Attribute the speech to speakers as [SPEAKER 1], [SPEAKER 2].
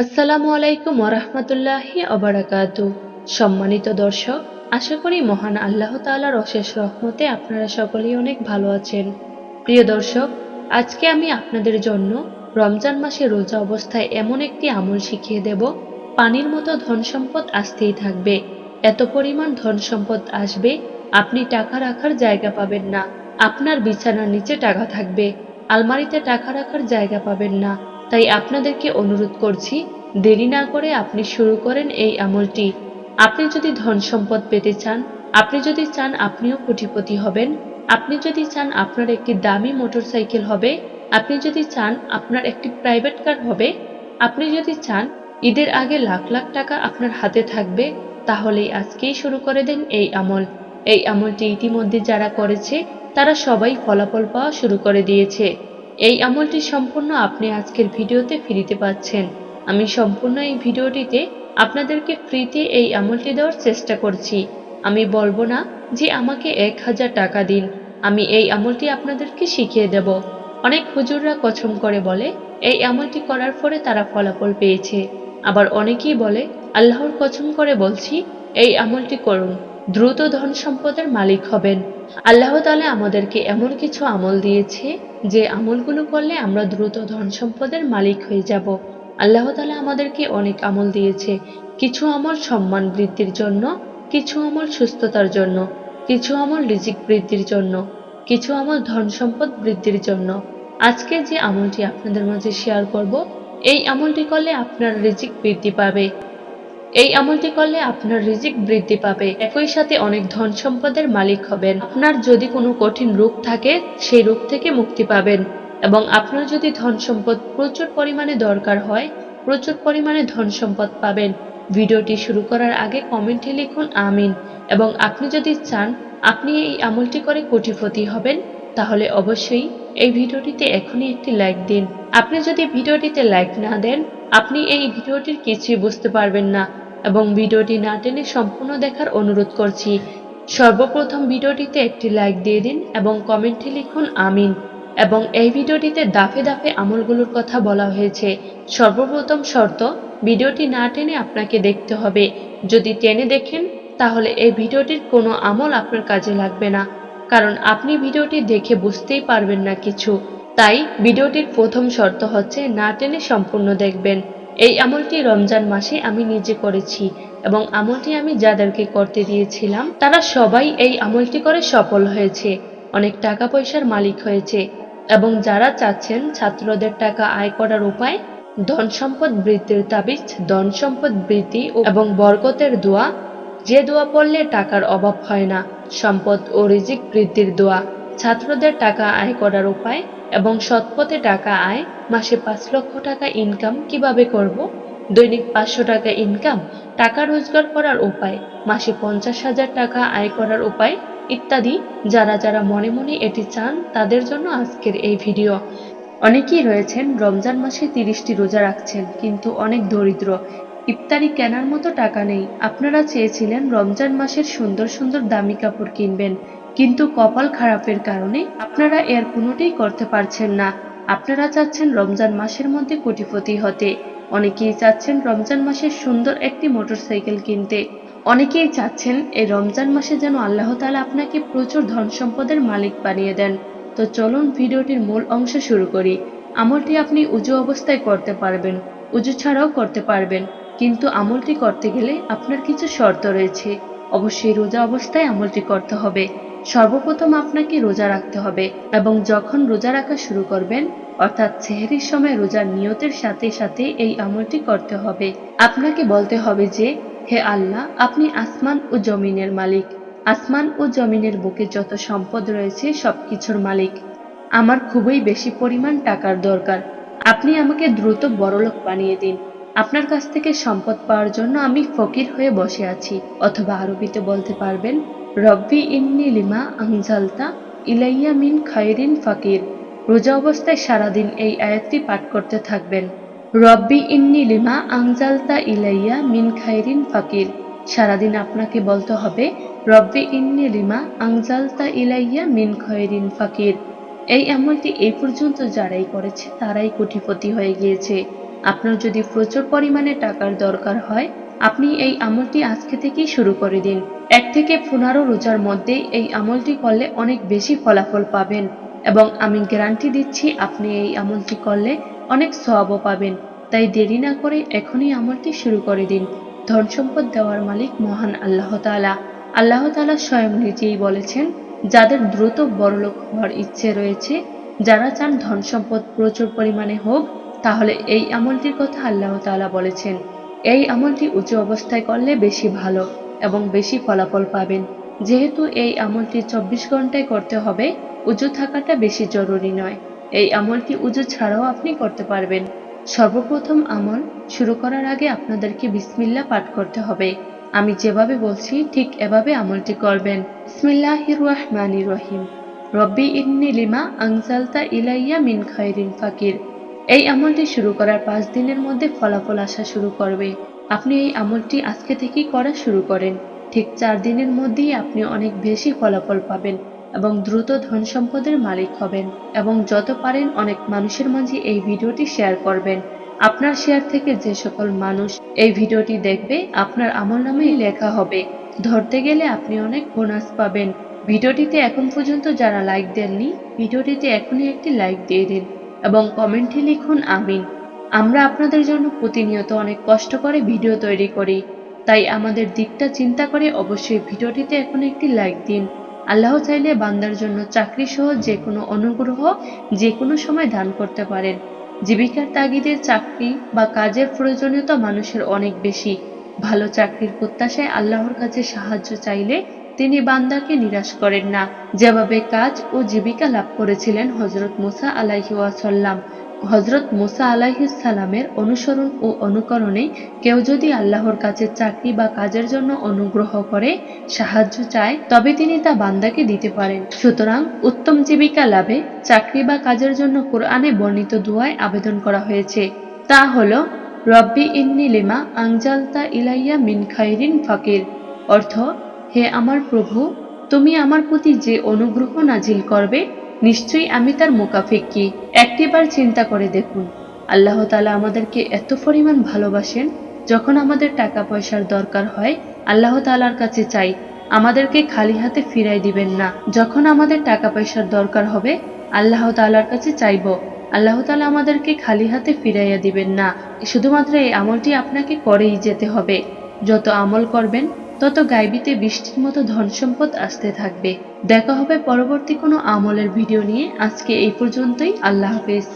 [SPEAKER 1] আসসালামু আলাইকুম ওরহমতুল্লাহি অবরাকাতু সম্মানিত দর্শক, আশা করি মহান আল্লাহ তাআলার অশেষ রহমতে আপনারা সকলেই অনেক ভালো আছেন। প্রিয় দর্শক, আজকে আমি আপনাদের জন্য রমজান মাসে রোজা অবস্থায় এমন একটি আমল শিখিয়ে দেব। পানির মতো ধন সম্পদ আসতেই থাকবে। এত পরিমাণ ধন সম্পদ আসবে, আপনি টাকা রাখার জায়গা পাবেন না। আপনার বিছানার নিচে টাকা থাকবে। আলমারিতে টাকা রাখার জায়গা পাবেন না। তাই আপনাদেরকে অনুরোধ করছি, দেরি না করে আপনি শুরু করেন এই আমলটি। আপনি যদি ধন সম্পদ পেতে চান, আপনি যদি চান আপনিও কোটিপতি হবেন, আপনি যদি চান আপনার একটি দামি মোটরসাইকেল হবে, আপনি যদি চান আপনার একটি প্রাইভেট কার হবে, আপনি যদি চান ঈদের আগে লাখ লাখ টাকা আপনার হাতে থাকবে, তাহলেই আজকেই শুরু করে দেন এই আমল। এই আমলটি ইতিমধ্যে যারা করেছে, তারা সবাই ফলাফল পাওয়া শুরু করে দিয়েছে। এই আমলটি সম্পূর্ণ আপনি আজকের ভিডিওতে ফ্রিতে পাচ্ছেন। আমি সম্পূর্ণ এই ভিডিওটিতে আপনাদেরকে ফ্রিতে এই আমলটি দেওয়ার চেষ্টা করছি। আমি বলব না যে আমাকে এক হাজার টাকা দিন। আমি এই আমলটি আপনাদেরকে শিখিয়ে দেব। অনেক হুজুররা কছম করে বলে, এই আমলটি করার পরে তারা ফলাফল পেয়েছে। আবার অনেকেই বলে, আল্লাহর কছম করে বলছি, এই আমলটি করুন। দ্রুত ধন সম্পদের মালিক হবেন। আল্লাহ তাআলা আমাদেরকে এমন কিছু আমল দিয়েছে যে আমলগুলো করলে আমরা দ্রুত ধন সম্পদের মালিক হয়ে যাব। আল্লাহ তাআলা আমাদেরকে অনেক আমল দিয়েছে। কিছু আমল সম্মান বৃদ্ধির জন্য, কিছু আমল সুস্থতার জন্য, কিছু আমল রিজিক বৃদ্ধির জন্য, কিছু আমল ধন সম্পদ বৃদ্ধির জন্য। আজকে যে আমলটি আপনাদের মাঝে শেয়ার করব, এই আমলটি করলে আপনার রিজিক বৃদ্ধি পাবে। এই আমলটি করলে আপনার রিজিক বৃদ্ধি পাবে। একই সাথে অনেক ধন সম্পদের মালিক হবেন। আপনার যদি কোনো কঠিন রোগ থাকে, সেই রোগ থেকে মুক্তি পাবেন। এবং আপনার যদি ধন সম্পদ প্রচুর পরিমাণে দরকার হয়, প্রচুর পরিমাণে ধন সম্পদ পাবেন। ভিডিওটি শুরু করার আগে কমেন্টে লিখুন আমিন। এবং আপনি যদি চান, আপনি এই আমলটি করে কোটিপতি হবেন, তাহলে অবশ্যই এই ভিডিওটিতে এখনই একটি লাইক দিন। আপনি যদি ভিডিওটিতে লাইক না দেন, আপনি এই ভিডিওটির কিছুই বুঝতে পারবেন না। এবং ভিডিওটি না টেনে সম্পূর্ণ দেখার অনুরোধ করছি। সর্বপ্রথম ভিডিওটিতে একটি লাইক দিয়ে দিন এবং কমেন্টে লিখুন আমিন। এবং এই ভিডিওটিতে দাফে দাফে আমলগুলোর কথা বলা হয়েছে। সর্বপ্রথম শর্ত, ভিডিওটি না টেনে আপনাকে দেখতে হবে। যদি টেনে দেখেন, তাহলে এই ভিডিওটির কোনো আমল আপনার কাজে লাগবে না। কারণ আপনি ভিডিওটি দেখে বুঝতেই পারবেন না কিছু। তাই ভিডিওটির প্রথম শর্ত হচ্ছে, না টেনে সম্পূর্ণ দেখবেন। এই আমলটি রমজান মাসে আমি নিজে করেছি এবং আমলটি আমি যাদেরকে করতে দিয়েছিলাম, তারা সবাই এই আমলটি করে সফল হয়েছে। অনেক টাকা পয়সার মালিক হয়েছে এবং যারা চাচ্ছেন ছাত্রদের টাকা আয় করার উপায়, ধন সম্পদ বৃদ্ধির তাবিজ, ধন সম্পদ বৃদ্ধি এবং বরকতের দোয়া। যে দোয়া পড়লে টাকার অভাব হয় না, সম্পদ ও রিজিক বৃদ্ধির দোয়া। ছাত্রদের টাকা আয় করার উপায় এবং সৎপথে টাকা আয়, মাসে পাঁচ লক্ষ টাকা ইনকাম কীভাবে করব? দৈনিক পাঁচশো টাকা ইনকাম টাকা রোজগার করার উপায়, মাসে পঞ্চাশ হাজার টাকা আয় করার উপায় ইত্যাদি। যারা যারা মনে মনে এটি চান, তাদের জন্য আজকের এই ভিডিও। অনেকেই রয়েছেন, রমজান মাসে তিরিশটি রোজা রাখছেন, কিন্তু অনেক দরিদ্র। ইফতারি কেনার মতো টাকা নেই। আপনারা চেয়েছিলেন রমজান মাসের সুন্দর সুন্দর দামি কাপড় কিনবেন। কিন্তু কপাল খারাপের কারণে আপনারা এর কোনোটাই করতে পারছেন না। আপনারা চাচ্ছেন রমজান মাসের মধ্যে কোটিপতি হতে। অনেকেই চাচ্ছেন রমজান মাসে সুন্দর একটি মোটরসাইকেল কিনতে। অনেকেই চাচ্ছেন এই রমজান মাসে যেন আল্লাহ তাআলা আপনাকে প্রচুর ধন সম্পদের মালিক বানিয়ে দেন। তো চলুন ভিডিওটির মূল অংশ শুরু করি। আমলটি আপনি উজু অবস্থায় করতে পারবেন, উজু ছাড়াও করতে পারবেন। কিন্তু আমলটি করতে গেলে আপনার কিছু শর্ত রয়েছে। অবশ্যই রোজা অবস্থায় আমলটি করতে হবে। সর্বপ্রথম আপনাকে রোজা রাখতে হবে এবং যখন রোজা রাখা শুরু করবেন, অর্থাৎ সেহরির সময় রোজার নিয়তের সাথে সাথে এই আমলটি করতে হবে। আপনাকে বলতে হবে যে, হে আল্লাহ, আপনি আসমান ও জমিনের মালিক। আসমান ও জমিনের বুকে যত সম্পদ রয়েছে সবকিছুর মালিক। আমার খুবই বেশি পরিমাণ টাকার দরকার। আপনি আমাকে দ্রুত বড়লোক বানিয়ে দিন। আপনার কাছ থেকে সম্পদ পাওয়ার জন্য আমি ফকির হয়ে বসে আছি। অথবা আরবিতে বলতে পারবেন রব্বি ইন্নি লিমা আনজালতা ইলাইয়া মিন খায়রিন ফাকির। রোজা অবস্থায় সারাদিন এই আয়াতটি পাঠ করতে থাকবেন। রব্বি ইন্নি লিমা আনজালতা ইলাইয়া মিন খায়রিন ফাকির। সারাদিন আপনাকে বলতে হবে, রব্বি ইন্নি লিমা আনজালতা ইলাইয়া মিন খয়রিন ফাকির। এই আমলটি এই পর্যন্ত যারাই করেছে তারাই কোটিপতি হয়ে গিয়েছে। আপনার যদি প্রচুর পরিমাণে টাকার দরকার হয় আপনি এই আমলটি আজকে থেকেই শুরু করে দিন। এক থেকে পনেরো রোজার মধ্যে এই আমলটি করলে অনেক বেশি ফলাফল পাবেন এবং আমি গ্যারান্টি দিচ্ছি আপনি এই আমলটি করলে অনেক সওয়াবও পাবেন। তাই দেরি না করে এখনই আমলটি শুরু করে দিন। ধন সম্পদ দেওয়ার মালিক মহান আল্লাহ তাআলা। আল্লাহ তাআলা স্বয়ং নিজেই বলেছেন, যাদের দ্রুত বড়লোক হওয়ার ইচ্ছে রয়েছে, যারা চান ধন সম্পদ প্রচুর পরিমাণে হোক, তাহলে এই আমলটির কথা আল্লাহ তাআলা বলেছেন। এই আমলটি উঁচু অবস্থায় করলে বেশি ভালো এবং বেশি ফলাফল পাবেন। যেহেতু এই আমলটি চব্বিশ ঘন্টায় করতে হবে, উঁচু থাকাটা বেশি জরুরি নয়। এই আমলটি উঁচু ছাড়াও আপনি করতে পারবেন। সর্বপ্রথম আমল শুরু করার আগে আপনাদেরকে বিসমিল্লা পাঠ করতে হবে। আমি যেভাবে বলছি, ঠিক এভাবে আমলটি করবেন। বিসমিল্লাহির রহিম। রব্বি ইন্নি লিমা আনজালতা ইলাইয়া মিন খায়রিন ফাকির। এই আমলটি শুরু করার পাঁচ দিনের মধ্যে ফলাফল আসা শুরু করবে। আপনি এই আমলটি আজকে থেকেই করা শুরু করেন। ঠিক চার দিনের মধ্যেই আপনি অনেক বেশি ফলাফল পাবেন এবং দ্রুত ধন সম্পদের মালিক হবেন এবং যত পারেন অনেক মানুষের মাঝে এই ভিডিওটি শেয়ার করবেন। আপনার শেয়ার থেকে যে সকল মানুষ এই ভিডিওটি দেখবে, আপনার আমল নামেই লেখা হবে। ধরতে গেলে আপনি অনেক বোনাস পাবেন। ভিডিওটিতে এখন পর্যন্ত যারা লাইক দেননি, ভিডিওটিতে এখনই একটি লাইক দিয়ে দিন। এবং কমেন্টে লিখুন আমিন। আমরা আপনাদের জন্য প্রতিনিয়ত অনেক কষ্ট করে ভিডিও তৈরি করি। তাই আমাদের দিকটা চিন্তা করে অবশ্যই ভিডিওটিতে এখন একটি লাইক দিন। আল্লাহ চাইলে বান্দার জন্য চাকরি সহ যে কোনো অনুগ্রহ যে কোনো সময় দান করতে পারেন। জীবিকার তাগিদে চাকরি বা কাজের প্রয়োজনীয়তা মানুষের অনেক বেশি। ভালো চাকরির প্রত্যাশায় আল্লাহর কাছে সাহায্য চাইলে তিনি বান্দাকে নিরাশ করেন না। যেভাবে কাজ ও জীবিকা লাভ করেছিলেন হজরত মুসা আলাইহি ওয়াসাল্লাম। হজরত মুসা সালামের অনুসরণ ও অনুকরণে কেউ যদি আল্লাহর কাছে চাকরি বা কাজের জন্য অনুগ্রহ করে, সাহায্য চায়, তবে তিনি তা বান্দাকে দিতে পারেন। সুতরাং উত্তম জীবিকা লাভে চাকরি বা কাজের জন্য কোরআনে বর্ণিত দুয়ায় আবেদন করা হয়েছে। তা হল, রব্বি ইন্নি লিমা আংজালতা ইলাইয়া মিন খাইরিন ফাকির। অর্থ হে আমার প্রভু, তুমি আমার প্রতি যে অনুগ্রহ নাজিল করবে, নিশ্চয়ই আমি তার মোকাফিক কি একটিবার চিন্তা করে দেখুন। আল্লাহ তালা আমাদেরকে এত পরিমাণ ভালোবাসেন, যখন আমাদের টাকা পয়সার দরকার হয়, আল্লাহ তালার কাছে চাই। আমাদেরকে খালি হাতে ফিরাই দিবেন না। যখন আমাদের টাকা পয়সার দরকার হবে, আল্লাহ তালার কাছে চাইব। আল্লাহ তালা আমাদেরকে খালি হাতে ফিরাইয়া দিবেন না। শুধুমাত্র এই আমলটি আপনাকে করেই যেতে হবে। যত আমল করবেন তত গাইবিতে বৃষ্টির মতো ধন সম্পদ আসতে থাকবে। দেখা হবে পরবর্তী কোনো আমলের ভিডিও নিয়ে। আজকে এই পর্যন্তই। আল্লাহ হাফেজ।